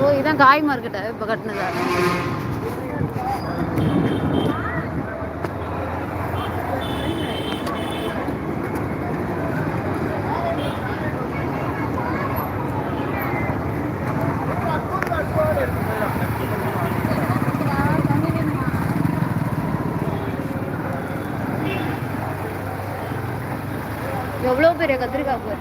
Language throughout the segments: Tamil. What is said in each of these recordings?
ஓ இதான் காய் மார்க்கெட்டா இப்போ கட்டினதா எவ்வளோ பெரிய கத்திரிக்காய் பாரு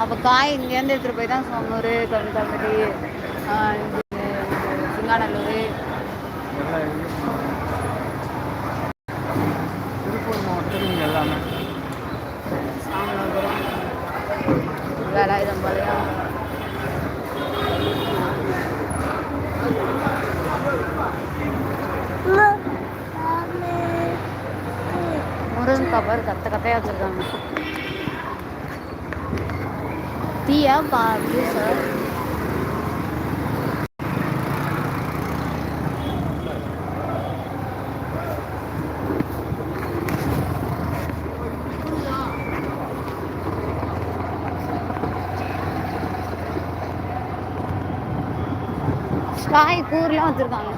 அப்போ காய் இங்கேருந்து எடுத்துகிட்டு போய் தான் சோமூர் கருந்தமடி சிங்காநல்லூர். திருப்பூர் மாவட்டத்தில் இங்கே எல்லாமே. வேலாயுதம்பாளையம் முருங்கக்காய் பாரு கத்த கத்தையாக வச்சுருக்காங்க. டீயா பா ஜூஸா காய் கூறுலாம் வச்சுருக்காங்க.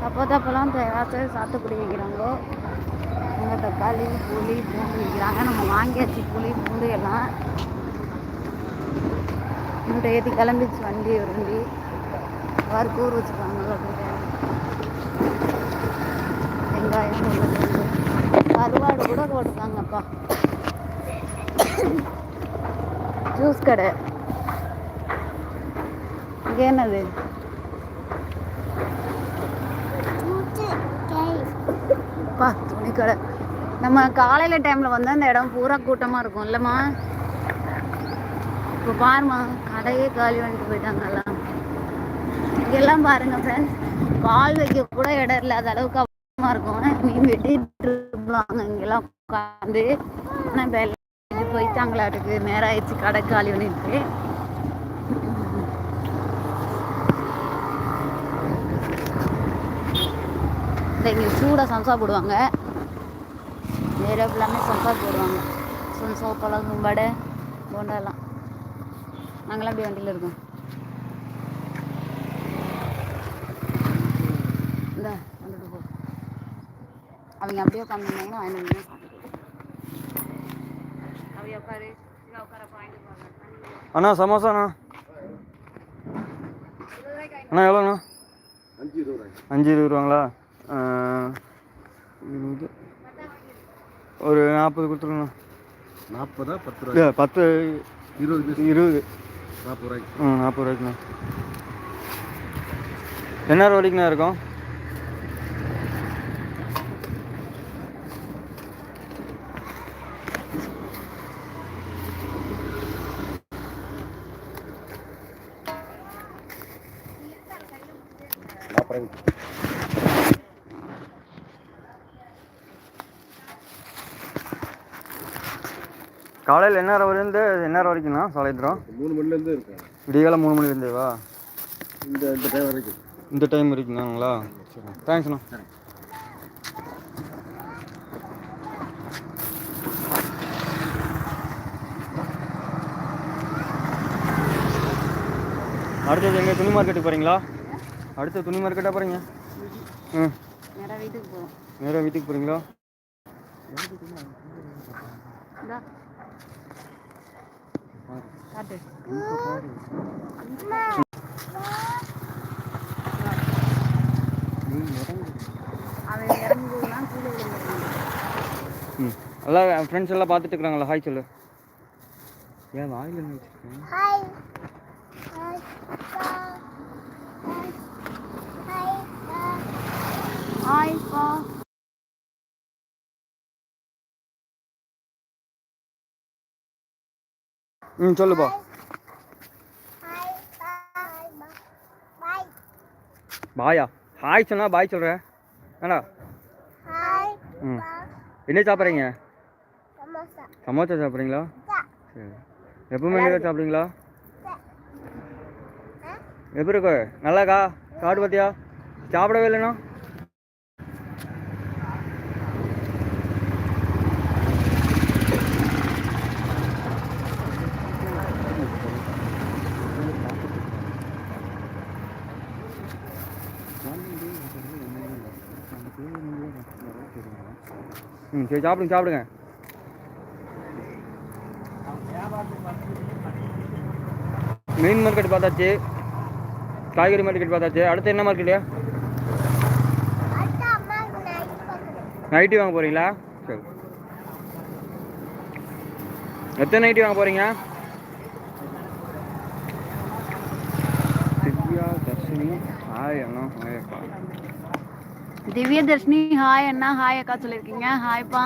சப்போட்டாப்பெல்லாம் தேவையாச்சு சாத்துக்குடி வைக்கிறாங்க. அங்கே தக்காளி புளி பூண்டு விற்கிறாங்க நம்ம வாங்கியாச்சு புளி பூண்டு எல்லாம். மூட்டை ஏற்றி கிளம்பிச்சு வண்டி ஒரு வண்டி வேறு கூறு வச்சுருக்காங்க வெங்காயம் கருவாடு கூட போட்டிருக்காங்கப்பா. ஜூஸ் கடை. இங்கே என்னது? பா துணி கடை. நம்ம காலையில் டைமில் வந்து அந்த இடம் பூரா கூட்டமாக இருக்கும் இல்லைம்மா இப்போ பாரும்மா கடையே காலி பண்ணிட்டு போயிட்டாங்கல்லாம் இங்கெல்லாம் பாருங்க ஃப்ரெண்ட்ஸ் கால் வைக்க கூட இடம் இல்லாத அளவுக்கு அவசரமாக இருக்கும். மீன் வெட்டிட்டு இருப்பாங்க இங்கெல்லாம் உட்காந்து ஆனால் இப்போ எல்லாம் போயிட்டாங்களாட்டுக்கு நேரம் ஆயிடுச்சு கடை காலி பண்ணிட்டு. இந்த இங்கே சூடாக சம்சா போடுவாங்க. வேறு எல்லாமே சம்சா போடுவாங்க. சம்சா பழகும் வடை போண்டெல்லாம் நாங்களாம் அப்படியே வண்டியில் இருக்கோம். இந்த வந்துட்டு போ. அவங்க அப்படியே உட்காந்துருந்தாங்கன்னா வாங்கிட்டு அப்படியே உட்காரு. அண்ணா சமோசாண்ணா அண்ணா. எவ்வளோண்ணா அஞ்சு இருபது ரூபாய் அஞ்சு இருபது. ரூபாங்களா ஒரு நாற்பது கொடுத்துருங்கண்ணா நாற்பதா பத்து இல்லை பத்து. இருபது இருபது. நாற்பது ரூபாய்க்கு. ம் நாற்பது ரூபாய்க்குண்ணா. என்ன வரைக்குண்ணா இருக்கும்? காலையில் என்ன நேரம் வரையிருந்து என்ன நேரம் வரைக்குண்ணா சாலைத்திரம் மூணு மணிலேருந்து இருக்கும் விடியகாலம் மூணு மணிலேருந்தேவா இந்த இந்த டைம் வரைக்கும். இந்த டைம் வரைக்கும்தாங்களா சரி தேங்க்ஸ்ண்ணா அடுத்தது எங்கே துணி மார்க்கெட்டுக்கு போகிறீங்களா அடுத்த துணி மார்க்கெட்டாக போகிறீங்க ம். நேராக வீட்டுக்கு போகிறோம் நேராக வீட்டுக்கு போகிறீங்களா இந்தா காட்டு அவன் இறங்குலாம் கீழே விழுந்துருக்கான் ம் எல்லாம் ஃப்ரெண்ட்ஸ் எல்லாம் பார்த்துட்டு இருக்கிறாங்களா ஹாய் சொல்லு. ஏன் வாயில் என்ன வச்சிருக்கேன் ஹாய் ஹாய் ஹாய் ஹாய்ப்பா ம் சொல்லுப்பா. பாயா. ஹாய் சொன்னா பாய் சொல்கிறேன் ஏடா ம். என்ன சாப்பிட்றீங்க? சமோசா சமோசா சாப்பிட்றீங்களா? சரி. எப்பவுமே நீங்கள் சாப்பிட்றீங்களா எப்படி இருக்கு? நல்லாக்கா? சாப்பிட்டு பார்த்தியா? சாப்பிடவே இல்லைண்ணா ம் சரி சாப்பிடுங்க சாப்பிடுங்க. மீன் மார்க்கெட் பார்த்தாச்சு. காய்கறி மார்க்கெட் பார்த்தாச்சு. அடுத்து என்ன மார்க்கெட்டு நைட்டி வாங்க போகிறீங்களா சரி. எத்தனை நைட்டி வாங்க போகிறீங்க திவ்யா தர்ஷினி ஹாய் அண்ணா ஹாய் அக்கா திவ்ய தர்ஷினி ஹாய் அண்ணா. ஹாய் அக்கா சொல்லியிருக்கீங்க ஹாய்ப்பா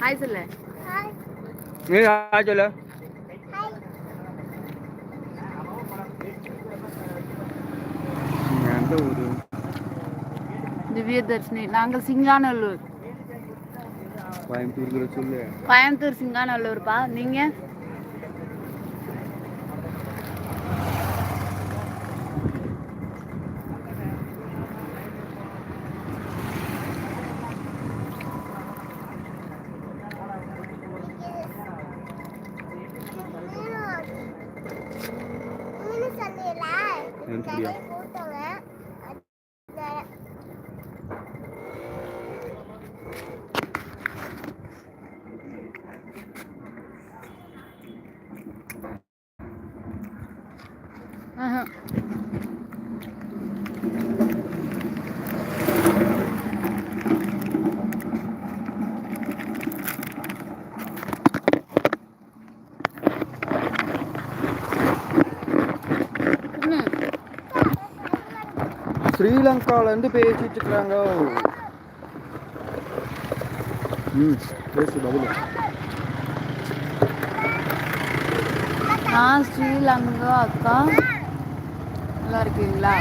ஹாய் சொல்லு. நீ ஹாய் சொல்லு. எந்த ஊர்? திவ்ய தர்ஷினி நாங்கள் சிங்காநல்லூர். கோயம்புத்தூர் சொல்லு. கோயம்புத்தூர் சிங்காநல்லூர்ப்பா நீங்க? எனக்கு நிறைய ஸ்ரீலங்காலேருந்து பேசிட்டு இருக்கிறாங்க ம் பேசு பதில். நான் ஸ்ரீலங்கா அக்கா. நல்லா இருக்கீங்களா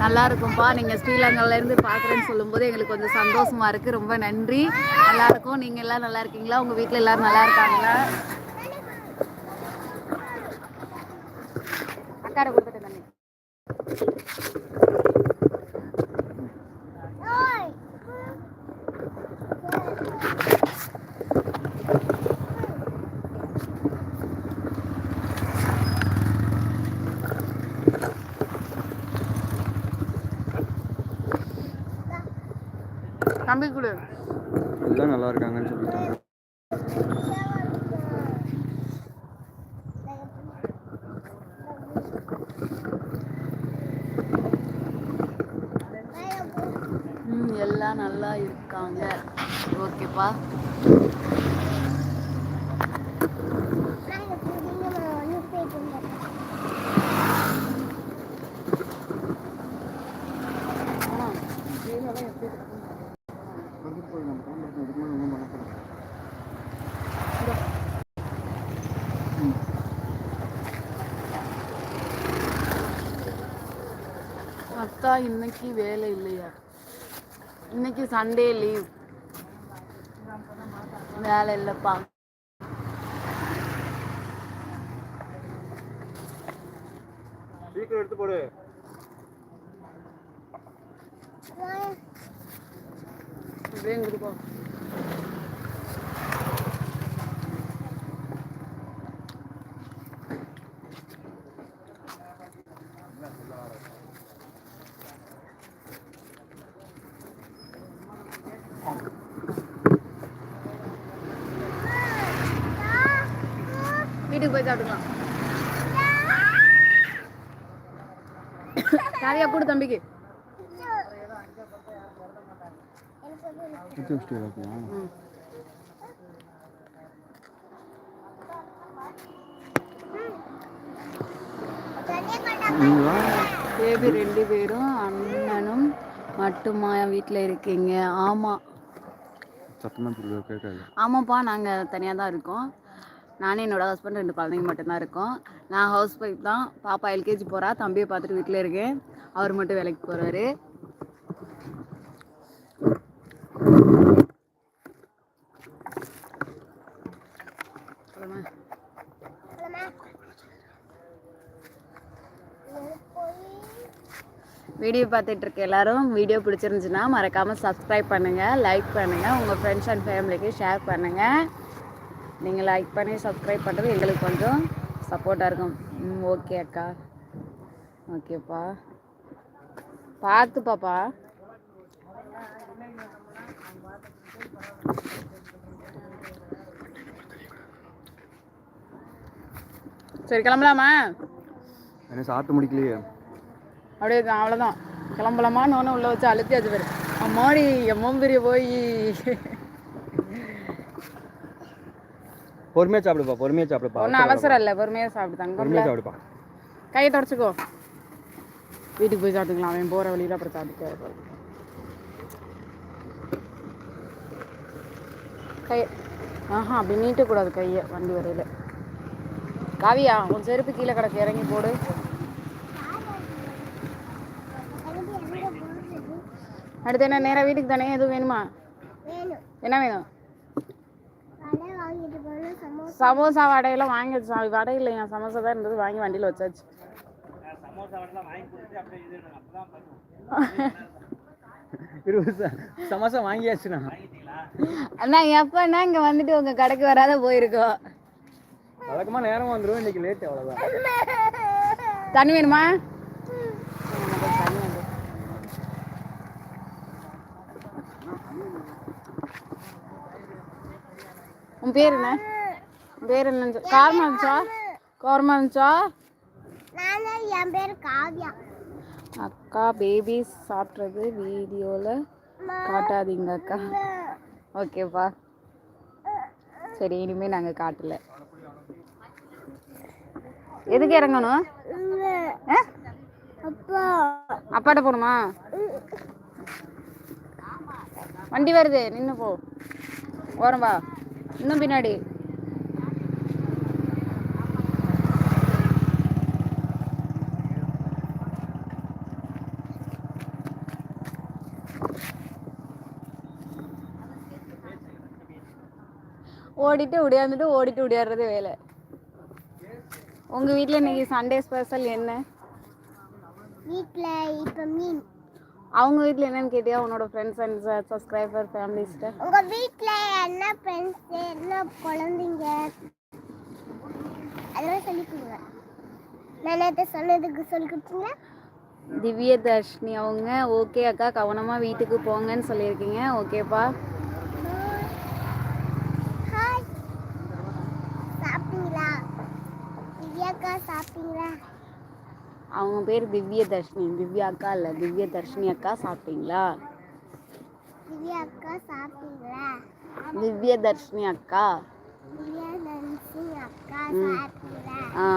நல்லா இருக்கும்ப்பா நீங்கள் ஸ்ரீலங்காலேருந்து பார்க்குறேன்னு சொல்லும்போது எங்களுக்கு கொஞ்சம் சந்தோஷமா இருக்குது ரொம்ப நன்றி. நல்லா இருக்கும் நீங்கள் எல்லாம் நல்லா இருக்கீங்களா உங்கள் வீட்டில் எல்லாரும் நல்லா இருக்காங்களா தம்பி கொடு. எல்லாம் நல்லா இருக்காங்கன்னு சொல்லிட்டாங்க ம் எல்லாம் நல்லா இருக்காங்க ஓகேப்பா நாங்கள் புதிங்க ஒன்று போயிட்டு இருந்தோம் அக்கா இன்னைக்கு வேலை இல்லையா? இன்னைக்கு சண்டே லீவ் வேலை இல்லைப்பா. சீக்கிரம் எடுத்து போடு. அப்படியே இங்கிட்டு போ விடு வீட்டுக்கு போய் சாப்பிட்டுக்கலாம் காவியா கூடு தம்பிக்கு. பேபி ரெண்டு பேரும் அண்ணனும் மட்டுமா வீட்டில் இருக்கீங்க? ஆமாம் ஆமாப்பா நாங்கள் தனியாக தான் இருக்கோம். நானே என்னோட ஹஸ்பண்ட் ரெண்டு குழந்தைங்க மட்டும்தான் இருக்கோம். நான் ஹவுஸ் ஒய்ஃப் தான். பாப்பா எல்கேஜி போகிறா தம்பியை பார்த்துட்டு வீட்டில் இருக்கேன். அவர் மட்டும் வேலைக்கு போகிறாரு வீடியோ பார்த்துட்டு இருக்க எல்லாரும் வீடியோ பிடிச்சிருந்துச்சுன்னா மறக்காமல் சப்ஸ்கிரைப் பண்ணுங்கள் லைக் பண்ணுங்கள் உங்கள் ஃப்ரெண்ட்ஸ் அண்ட் ஃபேமிலிக்கு ஷேர் பண்ணுங்கள் நீங்கள் லைக் பண்ணி சப்ஸ்கிரைப் பண்ணுறது எங்களுக்கு கொஞ்சம் சப்போர்ட்டாக இருக்கும். ம் ஓகே அக்கா. ஓகேப்பா பார்த்து பாப்பா. சரி கிளம்பலாமா? என்ன சாப்பிட்டு முடிக்கலையே? அப்படியே தான் அவ்வளோதான் கிளம்பலாமான்னு ஒன்று உள்ள வச்சு அழுத்தியாச்சு பேர். அம்மாடி எம்மம் பெரிய போய். பொறுமையாக சாப்பிடுப்பா பொறுமையாக சாப்பிடுப்பா. ஒன்றும் அவசரம் இல்லை பொறுமையாக தங்கம்ல பொறுமையாக சாப்பிடுப்பா. கையை தொடச்சிக்கோ. வீட்டுக்கு போய் சாப்பிட்டுக்கலாம். அவன் போகிற வழியில் அப்புறம் சாப்பிட்டு கை ஆஹா அப்படி நீட்டக்கூடாது கையை வண்டி வரையில். காவியா உன் செருப்பு கீழே கிடக்கு. இறங்கி போடு. அடுத்து என்ன நேராக வீட்டுக்கு தானே? எதுவும் வேணுமா? என்ன வேணும்? சமோசா. வடையெல்லாம் வாங்கி வச்சு வடை இல்லையா? சமோசா தான் இருந்தது. வாங்கி வண்டியில் வச்சாச்சு. சமோசா வாங்கியாச்சுண்ணா. அண்ணா எப்பண்ணா இங்கே வந்துட்டு உங்கள் கடைக்கு வராத போயிருக்கோம். வழக்கமாக நேரம் வந்துடும் இன்னைக்கு லேட் அவ்வளோதான் தண்ணி வேணுமா? எனக்கு தண்ணி வேணும். உன் பேர் என்ன பேர் என்ன காரமா இருந்துச்சா? காரமா இருந்துச்சா? நான் என் பேர் காவ்யா. அக்கா பேபி சாப்பிட்றது வீடியோவில் காட்டாதீங்க அக்கா. ஓகேப்பா. சரி இனிமேல் நாங்கள் காட்டல. எதுக்கு இறங்கணும்? அப்பா. அப்பாட்ட போகணுமா வண்டி வருது நின்று போ. ஓரம் வா. இன்னும் பின்னாடி. ஓடிட்டு ஒடியாந்துட்டு ஓடிட்டு ஒடியாடுறது வேலை. உங்க வீட்ல இன்னைக்கு சண்டே ஸ்பெஷல் என்ன? வீட்டில் இப்போ மீன். அவங்க வீட்ல என்னன்னு கேட்டியா? உன்னோட ஃப்ரெண்ட்ஸ் அண்ட் சப்ஸ்கிரைபர் ஃபேமிலிஸ்ட்ட உங்க வீட்ல என்ன ஃப்ரெண்ட்ஸ் என்ன குழந்தைங்க? அதெல்லாம் சொல்லி கொடுங்க. நான் நேற்று சொன்னதுக்கு சொல்லி கொடுத்தீங்க. திவ்ய தர்ஷினி அவங்க ஓகே அக்கா கவனமா வீட்டுக்கு போங்கன்னு சொல்லியிருக்கீங்க. ஓகேப்பா ஹாய் சாப்பிட்டீங்களா திவ்யாக்கா சாப்பிட்டீங்களா? அவங்க பேர் திவ்ய தர்ஷினி திவ்யா அக்கா இல்லை திவ்ய தர்ஷினி அக்கா சாப்பிட்டீங்களா? திவ்யா அக்கா சாப்பிட்டீங்களா? திவ்ய தர்ஷினி அக்கா. திவ்யா நன்சி அக்கா. சாப்பிட்டீங்களா? ஆ.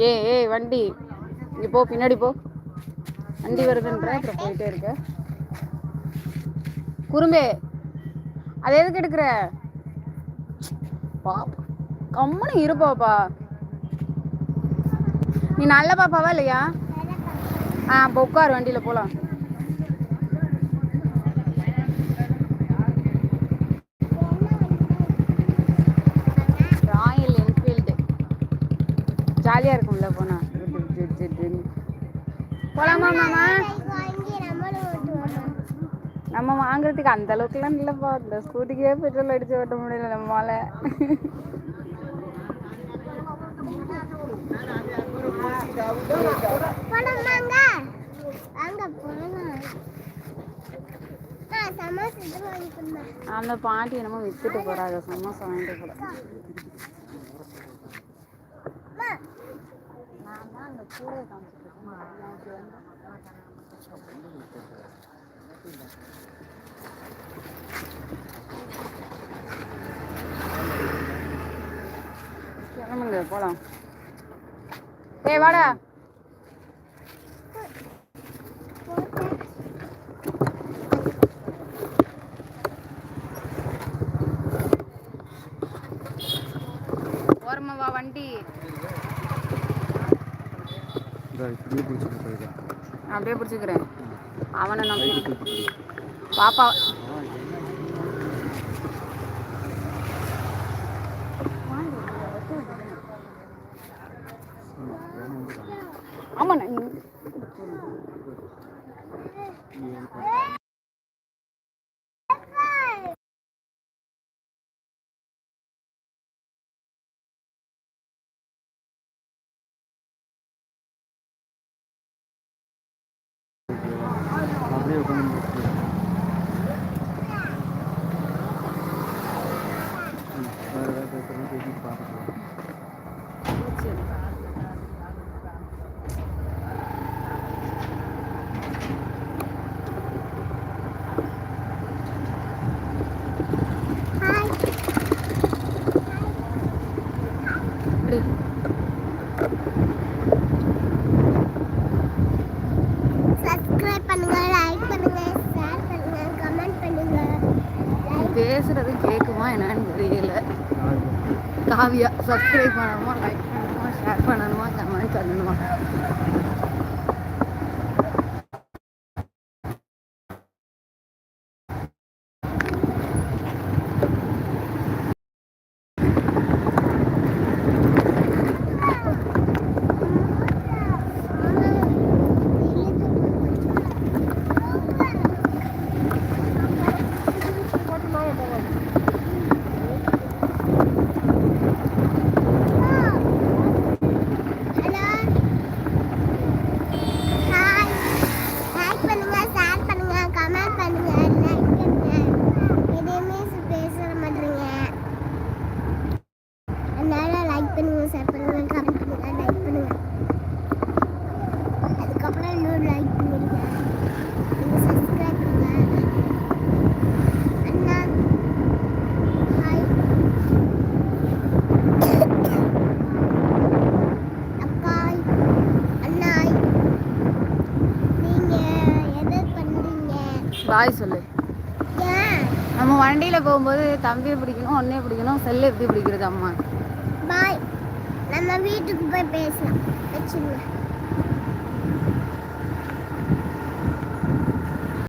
ஏ ஏ ஏய் வண்டி. இங்க போ பின்னாடி போ. வண்டி வருதுன்ற அப்புறம் போயிட்டே இருக்க. குறும்பே அது எதுக்கு எடுக்கிற? பாப்பா கம்முனு இரு பாப்பா. நீ நல்ல பாப்பாவா இல்லையா? ஆ அப்போ உட்கார் வண்டியில் போகலாம் ஜாலியா இருக்கும்ல போனால் போகலாமா மாமா? நம்ம வாங்குறதுக்கு அந்த அளவுக்குலாம் இல்லைப்பா. இந்த ஸ்கூட்டிக்கே பெட்ரோல் அடிச்சு ஓட்ட முடியல நம்மளால அந்த பாட்டி என்னமோ வித்துட்டு போறாங்க. சமோசா வாங்கிட்டு போறாங்க. நான் தான் அந்த கூடையை காமிச்சிட்டு இருக்கேன். கிளம்புங்க போலாம் ஏய் வாடா ஓரமா வா வண்டி இந்த இப்படியே பிடிச்சிட்டு போயிடலாம் அப்படியே பிடிச்சிக்கிறேன். அவனை நம்பி. பாப்பா. ஆமாண்ணா நான் அப்படியே உட்காந்து வேறு ஏதாவது பேசுகிறோம் பேசிட்டு பார்த்துக்கலாம் ஹாய் சப்ஸ்கிரைப் பண்ணுங்க லைக் பண்ணுங்க ஷேர் பண்ணுங்க கமெண்ட் பண்ணுங்க பேசுறது கேட்குமா என்னன்னு தெரியல காவியா சப்ஸ்கிரைப் பண்ணணுமா லைக் பண்ணணுமா பாய் சொல்லு. நம்ம வண்டியில போகும்போது தம்பியை பிடிக்கணும் ஒன்னே பிடிக்கணும் செல்லு எப்படி பிடிக்கிறது அம்மா? பாய். நம்ம வீட்டுக்கு போய் பேசலாம். வச்சுருங்க